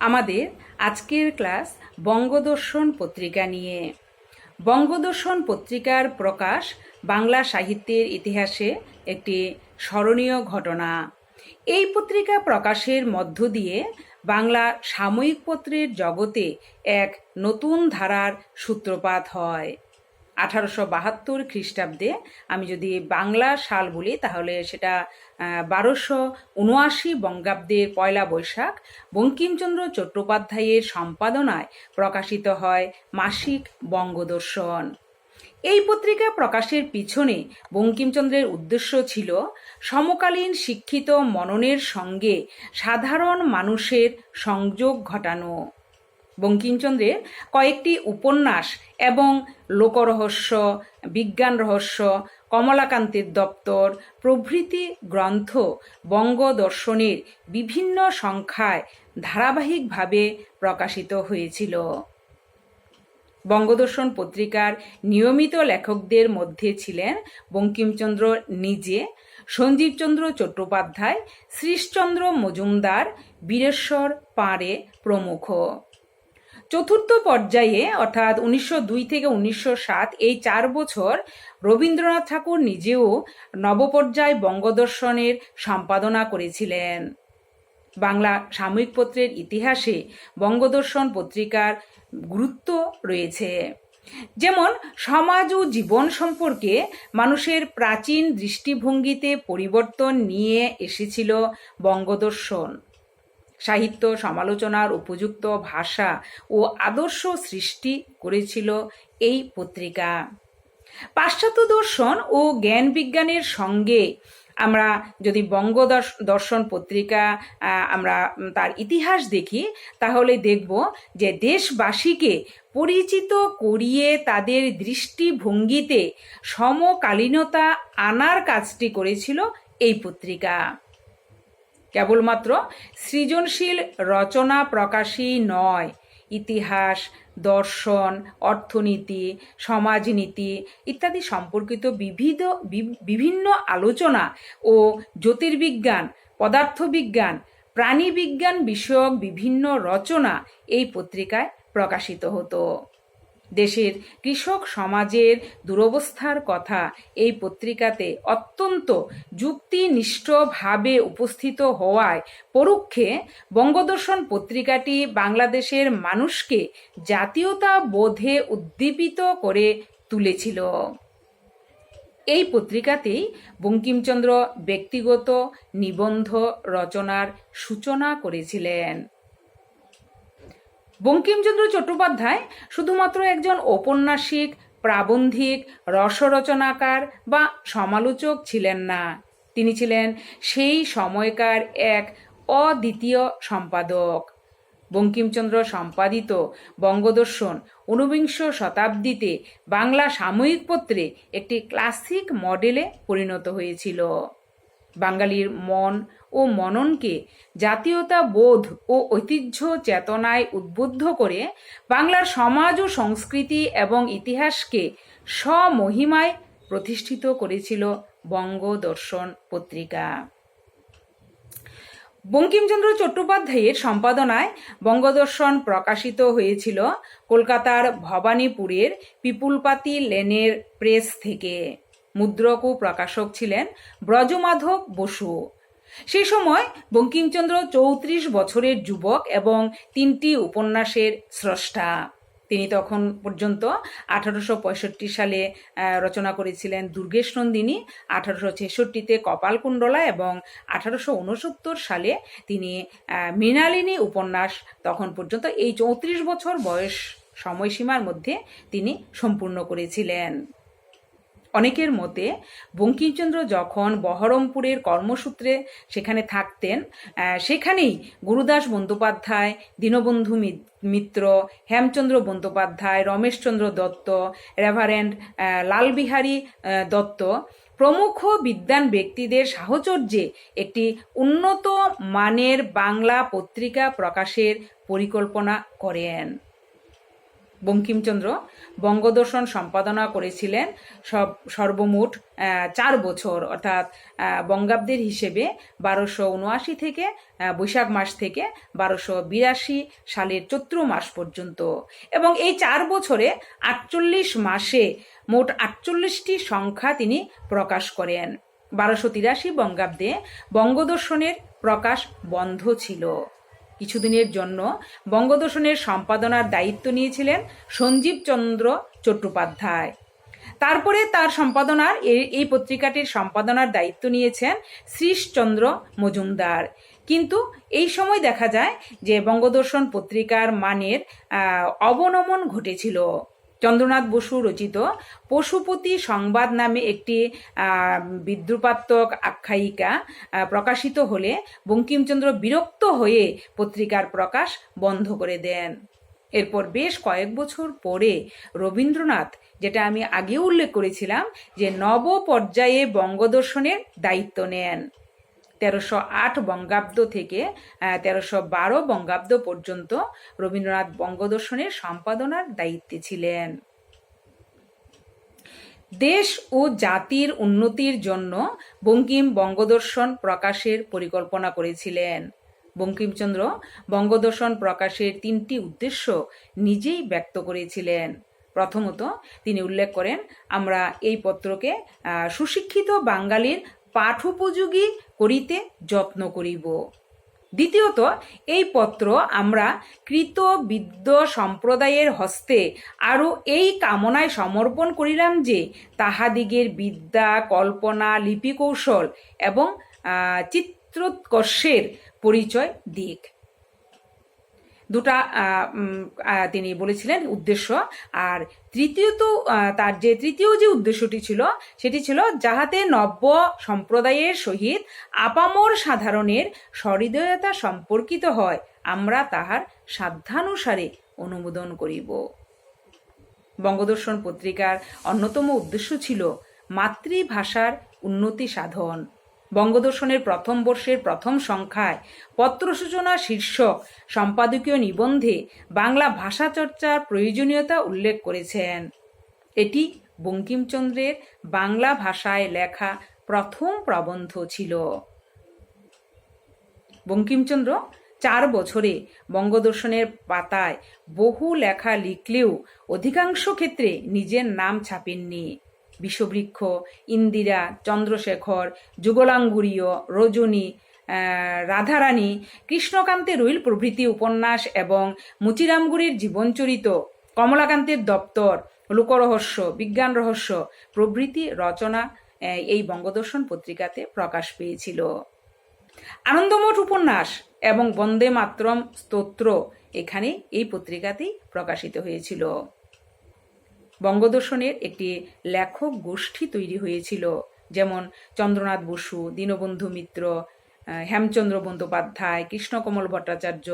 আমাদের আজকের ক্লাস বঙ্গদর্শন পত্রিকা নিয়ে। বঙ্গদর্শন পত্রিকার প্রকাশ বাংলা সাহিত্যের ইতিহাসে একটি স্মরণীয় ঘটনা। এই পত্রিকা প্রকাশের মধ্য দিয়ে বাংলা সাময়িক পত্রের জগতে এক নতুন ধারার সূত্রপাত হয়। আঠারোশো বাহাত্তর খ্রিস্টাব্দে আমি যদি বাংলা সাল বলি, তাহলে সেটা বারোশো উনআশি বঙ্গাব্দের পয়লা বৈশাখ বঙ্কিমচন্দ্র চট্টোপাধ্যায়ের সম্পাদনায় প্রকাশিত হয় মাসিক বঙ্গদর্শন। এই পত্রিকা প্রকাশের পিছনে বঙ্কিমচন্দ্রের উদ্দেশ্য ছিল সমকালীন শিক্ষিত মননের সঙ্গে সাধারণ মানুষের সংযোগ ঘটানো। বঙ্কিমচন্দ্রের কয়েকটি উপন্যাস এবং লোকরহস্য বিজ্ঞান রহস্য কমলাকান্তের দপ্তর, প্রভৃতি গ্রন্থ বঙ্গদর্শনের বিভিন্ন সংখ্যায় ধারাবাহিকভাবে প্রকাশিত হয়েছিল। বঙ্গদর্শন পত্রিকার নিয়মিত লেখকদের মধ্যে ছিলেন বঙ্কিমচন্দ্র নিজে, সঞ্জীবচন্দ্র চট্টোপাধ্যায়, শ্রীশচন্দ্র মজুমদার, বীরেশ্বর পাঁড়ে প্রমুখ। চতুর্থ পর্যায়ে, অর্থাৎ উনিশশো দুই থেকে উনিশশো সাত, এই চার বছর রবীন্দ্রনাথ ঠাকুর নিজেও নবপর্যায় বঙ্গদর্শনের সম্পাদনা করেছিলেন। বাংলা সাময়িক পত্রের ইতিহাসে বঙ্গদর্শন পত্রিকার গুরুত্ব রয়েছে। যেমন, সমাজ ও জীবন সম্পর্কে মানুষের প্রাচীন দৃষ্টিভঙ্গিতে পরিবর্তন নিয়ে এসেছিল বঙ্গদর্শন। সাহিত্য, সমালোচনার উপযুক্ত ভাষা ও আদর্শ সৃষ্টি করেছিল এই পত্রিকা। পাশ্চাত্য দর্শন ও জ্ঞান বিজ্ঞানের সঙ্গে আমরা যদি বঙ্গ দর্শন পত্রিকা আমরা তার ইতিহাস দেখি, তাহলে দেখব যে দেশবাসীকে পরিচিত করিয়ে তাদের দৃষ্টিভঙ্গিতে সমকালীনতা আনার কাজটি করেছিল এই পত্রিকা। কেবলমাত্র সৃজনশীল রচনা প্রকাশই নয়। ইতিহাস, দর্শন, অর্থনীতি, সমাজনীতি ইত্যাদি সম্পর্কিত বিবিধ বিভিন্ন আলোচনা ও জ্যোতির্বিজ্ঞান, পদার্থবিজ্ঞান, প্রাণীবিজ্ঞান বিষয়ক বিভিন্ন রচনা এই পত্রিকায় প্রকাশিত হতো। দেশের কৃষক সমাজের দুরবস্থার কথা এই পত্রিকাতে অত্যন্ত যুক্তিনিষ্ঠভাবে উপস্থিত হওয়ায় পরোক্ষে বঙ্গদর্শন পত্রিকাটি বাংলাদেশের মানুষকে জাতীয়তা বোধে উদ্দীপিত করে তুলেছিল। এই পত্রিকাতেই বঙ্কিমচন্দ্র ব্যক্তিগত নিবন্ধ রচনার সূচনা করেছিলেন। বঙ্কিমচন্দ্র চট্টোপাধ্যায় শুধুমাত্র একজন ঔপন্যাসিক, প্রাবন্ধিক, রসরচনাকার বা সমালোচক ছিলেন না। তিনি ছিলেন সেই সময়কার এক অদ্বিতীয় সম্পাদক। বঙ্কিমচন্দ্র সম্পাদিত বঙ্গদর্শন ঊনবিংশ শতাব্দীতে বাংলা সাময়িক পত্রে একটি ক্লাসিক মডেলে পরিণত হয়েছিল। বাঙালির মন ও মননকে জাতীয়তা, বোধ ও ঐতিহ্য চেতনায় উদ্বুদ্ধ করে বাংলার সমাজ ও সংস্কৃতি এবং ইতিহাসকে স্বমহিমায় প্রতিষ্ঠিত করেছিল বঙ্গদর্শন পত্রিকা। বঙ্কিমচন্দ্র চট্টোপাধ্যায়ের সম্পাদনায় বঙ্গদর্শন প্রকাশিত হয়েছিল কলকাতার ভবানীপুরের পিপুলপাতি লেনের প্রেস থেকে। মুদ্রক ও প্রকাশক ছিলেন ব্রজমাধব বসু। সে সময় বঙ্কিমচন্দ্র চৌত্রিশ বছরের যুবক এবং তিনটি উপন্যাসের স্রষ্টা। তিনি তখন পর্যন্ত আঠারোশো পঁয়ষট্টি সালে রচনা করেছিলেন দুর্গেশ নন্দিনী, আঠারোশো ছেষট্টিতে কপালকুণ্ডলা এবং আঠারোশো উনসত্তর সালে তিনি মৃণালিনী উপন্যাস। তখন পর্যন্ত এই চৌত্রিশ বছর বয়স সময়সীমার মধ্যে তিনি সম্পূর্ণ করেছিলেন। অনেকের মতে বঙ্কিমচন্দ্র যখন বহরমপুরের কর্মসূত্রে সেখানে থাকতেন সেখানেই গুরুদাস বন্দ্যোপাধ্যায়, দীনবন্ধু মিত্র, হেমচন্দ্র বন্দ্যোপাধ্যায়, রমেশচন্দ্র দত্ত, রেভারেন্ড লালবিহারী দত্ত প্রমুখ বিদ্যান ব্যক্তিদের সাহচর্যে একটি উন্নত মানের বাংলা পত্রিকা প্রকাশের পরিকল্পনা করেন। বঙ্কিমচন্দ্র বঙ্গদর্শন সম্পাদনা করেছিলেন সব সর্বমোট চার বছর। অর্থাৎ বঙ্গাব্দের হিসেবে বারোশো উনআশি থেকে বৈশাখ মাস থেকে বারোশো বিরাশি সালের চৈত্র মাস পর্যন্ত। এবং এই চার বছরে আটচল্লিশ মাসে মোট আটচল্লিশটি সংখ্যা তিনি প্রকাশ করেন। বারোশো তিরাশি বঙ্গাব্দে বঙ্গদর্শনের প্রকাশ বন্ধ ছিল। কিছুদিনের জন্য বঙ্গদর্শনের সম্পাদনার দায়িত্ব নিয়েছিলেন সঞ্জীব চন্দ্র চট্টোপাধ্যায়। তারপরে তার সম্পাদনার এই পত্রিকাটির সম্পাদনার দায়িত্ব নিয়েছেন শ্রীশচন্দ্র মজুমদার। কিন্তু এই সময় দেখা যায় যে বঙ্গদর্শন পত্রিকার মানের অবনমন ঘটেছিল। চন্দ্রনাথ বসু রচিত পশুপতি সংবাদ নামে একটি বিদ্রুপাত্মক আখ্যায়িকা প্রকাশিত হলে বঙ্কিমচন্দ্র বিরক্ত হয়ে পত্রিকার প্রকাশ বন্ধ করে দেন। এরপর বেশ কয়েক বছর পরে রবীন্দ্রনাথ, যেটা আমি আগেও উল্লেখ করেছিলাম, যে নব পর্যায়ে বঙ্গদর্শনের দায়িত্ব নেন। তেরোশো আট বঙ্গাব্দ থেকে তেরোশো বারো বঙ্গাব্দ পর্যন্ত রবীন্দ্রনাথ বঙ্গদর্শনের সম্পাদনার দায়িত্বে ছিলেন। দেশ ও জাতির উন্নতির জন্য বঙ্কিম বঙ্গদর্শন প্রকাশের পরিকল্পনা করেছিলেন। বঙ্কিমচন্দ্র বঙ্গদর্শন প্রকাশের তিনটি উদ্দেশ্য নিজেই ব্যক্ত করেছিলেন। প্রথমত তিনি উল্লেখ করেন, আমরা এই পত্রকে সুশিক্ষিত বাঙালির পাঠোপযোগী করিতে যত্ন করিব। দ্বিতীয়ত, এই পত্র আমরা কৃত বিদ্য সম্প্রদায়ের হস্তে আরও এই কামনায় সমর্পণ করিলাম যে তাহাদিগের বিদ্যা, কল্পনা, লিপিকৌশল এবং চিত্রোৎকর্ষের পরিচয় দিক। দুটা তিনি বলেছিলেন উদ্দেশ্য। আর তৃতীয়ত তার যে তৃতীয় যে উদ্দেশ্যটি ছিল, সেটি ছিল যাহাতে নব্য সম্প্রদায়ের সহিত আপামর সাধারণের সহৃদয়তা সম্পর্কিত হয়, আমরা তাহার সাধ্যানুসারে অনুমোদন করিব। বঙ্গদর্শন পত্রিকার অন্যতম উদ্দেশ্য ছিল মাতৃভাষার উন্নতি সাধন। বঙ্গদর্শনের প্রথম বর্ষের প্রথম সংখ্যায় পত্রসূচনা শীর্ষক সম্পাদকীয় নিবন্ধে বাংলা ভাষা চর্চার প্রয়োজনীয়তা উল্লেখ করেছেন। এটি বঙ্কিমচন্দ্রের বাংলা ভাষায় লেখা প্রথম প্রবন্ধ ছিল। বঙ্কিমচন্দ্র চার বছরে বঙ্গদর্শনের পাতায় বহু লেখা লিখলেও অধিকাংশ ক্ষেত্রে নিজের নাম ছাপেননি। বিষবৃক্ষ ইন্দিরা, চন্দ্রশেখর, যুগলাঙ্গুরীয়, রজনী রাধারানী, কৃষ্ণকান্তে রুইল প্রভৃতি উপন্যাস এবং মুচিরামগুড়ির জীবনচরিত, কমলাকান্তের দপ্তর, লোকরহস্য, বিজ্ঞান রহস্য প্রভৃতি রচনা এই বঙ্গদর্শন পত্রিকাতে প্রকাশ পেয়েছিল। আনন্দমঠ উপন্যাস এবং বন্দে মাতরম স্তোত্র এখানে এই পত্রিকাতেই প্রকাশিত হয়েছিল। বঙ্গদর্শনের একটি লেখক গোষ্ঠী তৈরি হয়েছিল, যেমন চন্দ্রনাথ বসু, দীনবন্ধু মিত্র হেমচন্দ্র বন্দ্যোপাধ্যায়, কৃষ্ণকমল ভট্টাচার্য,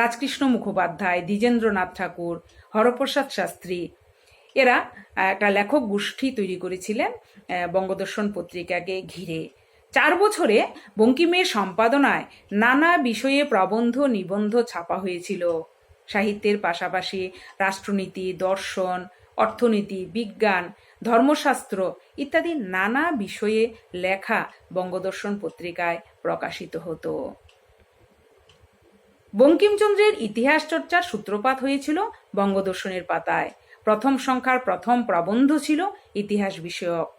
রাজকৃষ্ণ মুখোপাধ্যায়, দ্বিজেন্দ্রনাথ ঠাকুর, হরপ্রসাদ শাস্ত্রী। এরা একটা লেখক গোষ্ঠী তৈরি করেছিলেন বঙ্গদর্শন পত্রিকাকে ঘিরে। চার বছরে বঙ্কিমের সম্পাদনায় নানা বিষয়ে প্রবন্ধ নিবন্ধ ছাপা হয়েছিল। সাহিত্যের পাশাপাশি রাষ্ট্রনীতি, দর্শন অর্থনীতি, বিজ্ঞান, ধর্মশাস্ত্র ইত্যাদি নানা বিষয়ে লেখা বঙ্গদর্শন পত্রিকায় প্রকাশিত হতো। বঙ্কিমচন্দ্রের ইতিহাস চর্চার সূত্রপাত হয়েছিল বঙ্গদর্শনের পাতায়। প্রথম সংখ্যার প্রথম প্রবন্ধ ছিল ইতিহাস বিষয়ক।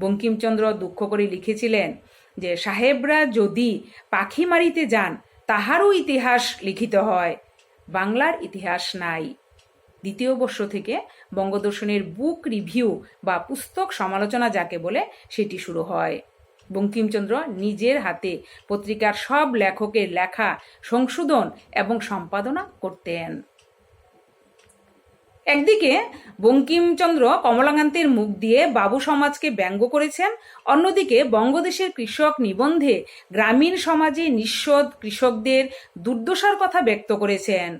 বঙ্কিমচন্দ্র দুঃখ করে লিখেছিলেন যে, সাহেবরা যদি পাখি মারিতে যান, তাহারও ইতিহাস লিখিত হয়। বাংলার ইতিহাস নাই। দ্বিতীয় বর্ষ থেকে বঙ্গদর্শনের বুক রিভিউ বা পুস্তক সমালোচনা যাকে বলে, সেটি শুরু হয়। বঙ্কিমচন্দ্র নিজের হাতে পত্রিকার সব লেখকের লেখা সংশোধন এবং সম্পাদনা করতেন। একদিকে বঙ্কিমচন্দ্র কমলাকান্তের মুখ দিয়ে বাবু সমাজকে ব্যঙ্গ করেছেন, অন্যদিকে বঙ্গদেশের কৃষক নিবন্ধে গ্রামীণ সমাজে নিঃস্বদ কৃষকদের দুর্দশার কথা ব্যক্ত করেছেন।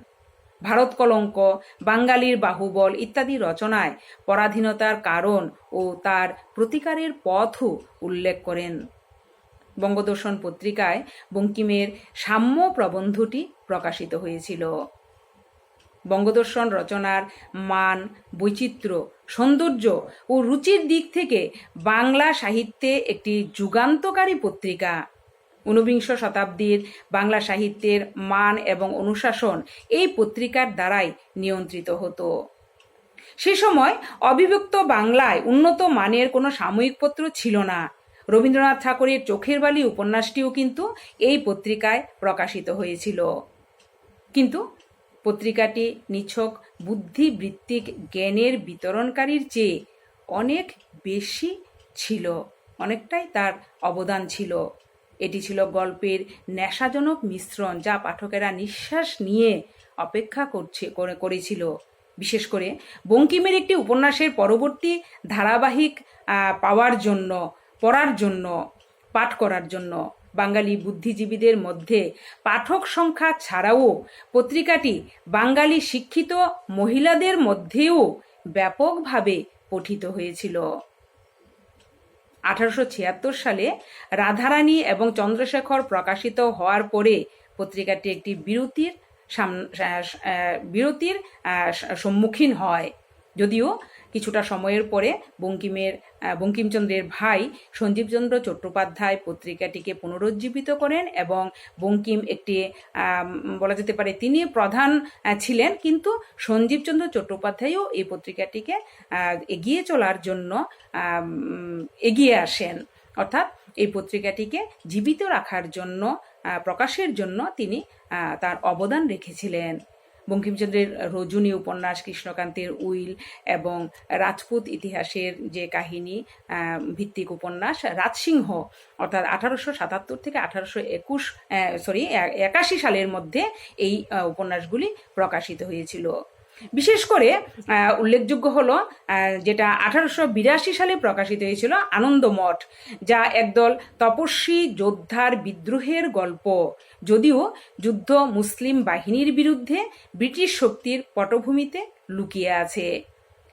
ভারত কলঙ্ক, বাঙালির বাহুবল ইত্যাদি রচনায় পরাধীনতার কারণ ও তার প্রতিকারের পথও উল্লেখ করেন। বঙ্গদর্শন পত্রিকায় বঙ্কিমের সাম্য প্রবন্ধটি প্রকাশিত হয়েছিল। বঙ্গদর্শন রচনার মান, বৈচিত্র্য, সৌন্দর্য ও রুচির দিক থেকে বাংলা সাহিত্যে একটি যুগান্তকারী পত্রিকা। ঊনবিংশ শতাব্দীর বাংলা সাহিত্যের মান এবং অনুশাসন এই পত্রিকার দ্বারাই নিয়ন্ত্রিত হতো। সে সময় অবিভক্ত বাংলায় উন্নত মানের কোনো সাময়িক পত্র ছিল না। রবীন্দ্রনাথ ঠাকুরের চোখের বালি উপন্যাসটিও কিন্তু এই পত্রিকায় প্রকাশিত হয়েছিল। কিন্তু পত্রিকাটি নিছক বুদ্ধিবৃত্তিক জ্ঞানের বিতরণকারীর চেয়ে অনেক বেশি ছিল, অনেকটাই তার অবদান ছিল। এটি ছিল গল্পের নেশাজনক মিশ্রণ যা পাঠকেরা নিঃশ্বাস নিয়ে অপেক্ষা করছে, করে, করেছিল। বিশেষ করে বঙ্কিমের একটি উপন্যাসের পরবর্তী ধারাবাহিক পাওয়ার জন্য, পড়ার জন্য, পাঠ করার জন্য। বাঙালি বুদ্ধিজীবীদের মধ্যে পাঠক সংখ্যা ছাড়াও পত্রিকাটি বাঙালি শিক্ষিত মহিলাদের মধ্যেও ব্যাপকভাবে পঠিত হয়েছিল। আঠারোশো ছিয়াত্তর সালে রাধারানী এবং চন্দ্রশেখর প্রকাশিত হওয়ার পরে পত্রিকাটি একটি বিরতির বিরতির সম্মুখীন হয়। যদিও কিছুটা সময়ের পরে বঙ্কিমের বঙ্কিমচন্দ্রের ভাই সঞ্জীবচন্দ্র চট্টোপাধ্যায় পত্রিকাটিকে পুনরুজ্জীবিত করেন এবং বঙ্কিম একটি বলা যেতে পারে তিনি প্রধান ছিলেন। কিন্তু সঞ্জীবচন্দ্র চট্টোপাধ্যায়ও এই পত্রিকাটিকে এগিয়ে চলার জন্য এগিয়ে আসেন। অর্থাৎ এই পত্রিকাটিকে জীবিত রাখার জন্য প্রকাশের জন্য তিনি তার অবদান রেখেছিলেন। বঙ্কিমচন্দ্রের রজনী উপন্যাস, কৃষ্ণকান্তের উইল এবং রাজপুত ইতিহাসের যে কাহিনী ভিত্তিক উপন্যাস, রাজসিংহ, অর্থাৎ আঠারোশো সাতাত্তর থেকে আঠারোশো একুশ সরি একাশি সালের মধ্যে এই উপন্যাসগুলি প্রকাশিত হয়েছিল। বিশেষ করে উল্লেখযোগ্য হলো যেটা আঠারোশো বিরাশি সালে প্রকাশিত হয়েছিল, আনন্দমঠ, যা একদল তপস্বী যোদ্ধার বিদ্রোহের গল্প। যদিও যুদ্ধ মুসলিম বাহিনীর বিরুদ্ধে ব্রিটিশ শক্তির পটভূমিতে লুকিয়ে আছে।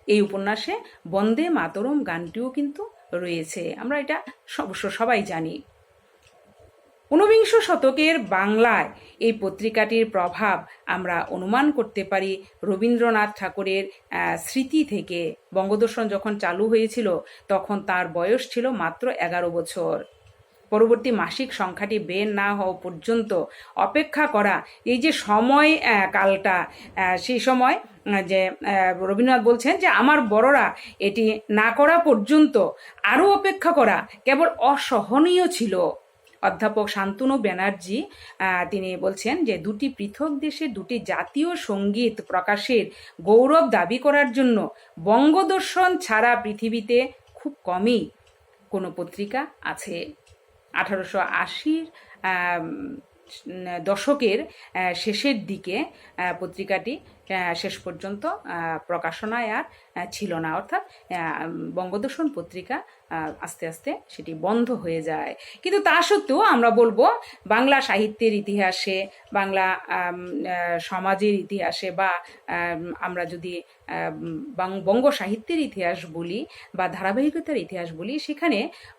এই উপন্যাসে বন্দে মাতরম গানটিও কিন্তু রয়েছে। আমরা এটা অবশ্য সবাই জানি। ঊনবিংশ শতকের বাংলায় এই পত্রিকাটির প্রভাব আমরা অনুমান করতে পারি রবীন্দ্রনাথ ঠাকুরের স্মৃতি থেকে। বঙ্গদর্শন যখন চালু হয়েছিল, তখন তার বয়স ছিল মাত্র এগারো বছর। পরবর্তী মাসিক সংখ্যাটি বের না হওয়া পর্যন্ত অপেক্ষা করা, এই যে সময় কালটা সেই সময় যে রবীন্দ্রনাথ বলছেন যে, আমার বড়রা, এটি না করা পর্যন্ত আরও অপেক্ষা করা কেবল অসহনীয় ছিল। অধ্যাপক শান্তনু ব্যানার্জি তিনি বলছেন যে দুটি পৃথক দেশে দুটি জাতীয় সংগীত প্রকাশের গৌরব দাবি করার জন্য বঙ্গদর্শন ছাড়া পৃথিবীতে খুব কমই কোনো পত্রিকা আছে। আঠারোশো আশির দশকের শেষের দিকে পত্রিকাটি শেষ পর্যন্ত প্রকাশনায় আর ছিল না। অর্থাৎ বঙ্গদর্শন পত্রিকা আস্তে আস্তে সেটি বন্ধ হয়ে যায়। কিন্তু তা সত্ত্বেও আমরা বলব, বাংলা সাহিত্যের ইতিহাসে, বাংলা সমাজের ইতিহাসে বা আমরা যদি বঙ্গ সাহিত্যের ইতিহাস বলি বা ধারাবাহিকতার ইতিহাস বলি, সেখানে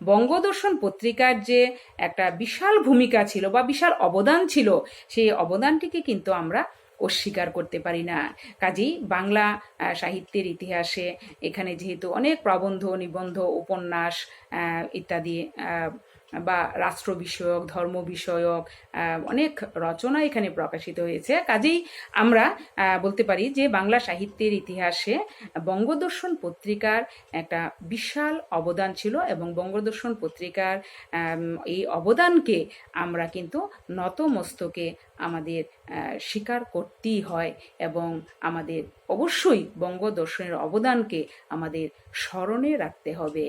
বঙ্গদর্শন পত্রিকার যে একটা বিশাল ভূমিকা ছিল বা বিশাল অবদান ছিল, সেই অবদানটিকে কিন্তু আমরা অস্বীকার করতে পারি না। কাজেই বাংলা সাহিত্যের ইতিহাসে এখানে যেহেতু অনেক প্রবন্ধ, নিবন্ধ, উপন্যাস ইত্যাদি বা রাষ্ট্র বিষয়ক ধর্ম বিষয়ক অনেক রচনা এখানে প্রকাশিত হয়েছে। কাজেই আমরা বলতে পারি যে বাংলা সাহিত্যের ইতিহাসে বঙ্গদর্শন পত্রিকার একটা বিশাল অবদান ছিল এবং বঙ্গদর্শন পত্রিকার এই অবদানকে আমরা কিন্তু নতমস্তকে আমাদের স্বীকার করতেই হয় এবং আমাদের অবশ্যই বঙ্গদর্শনের অবদানকে আমাদের স্মরণে রাখতে হবে।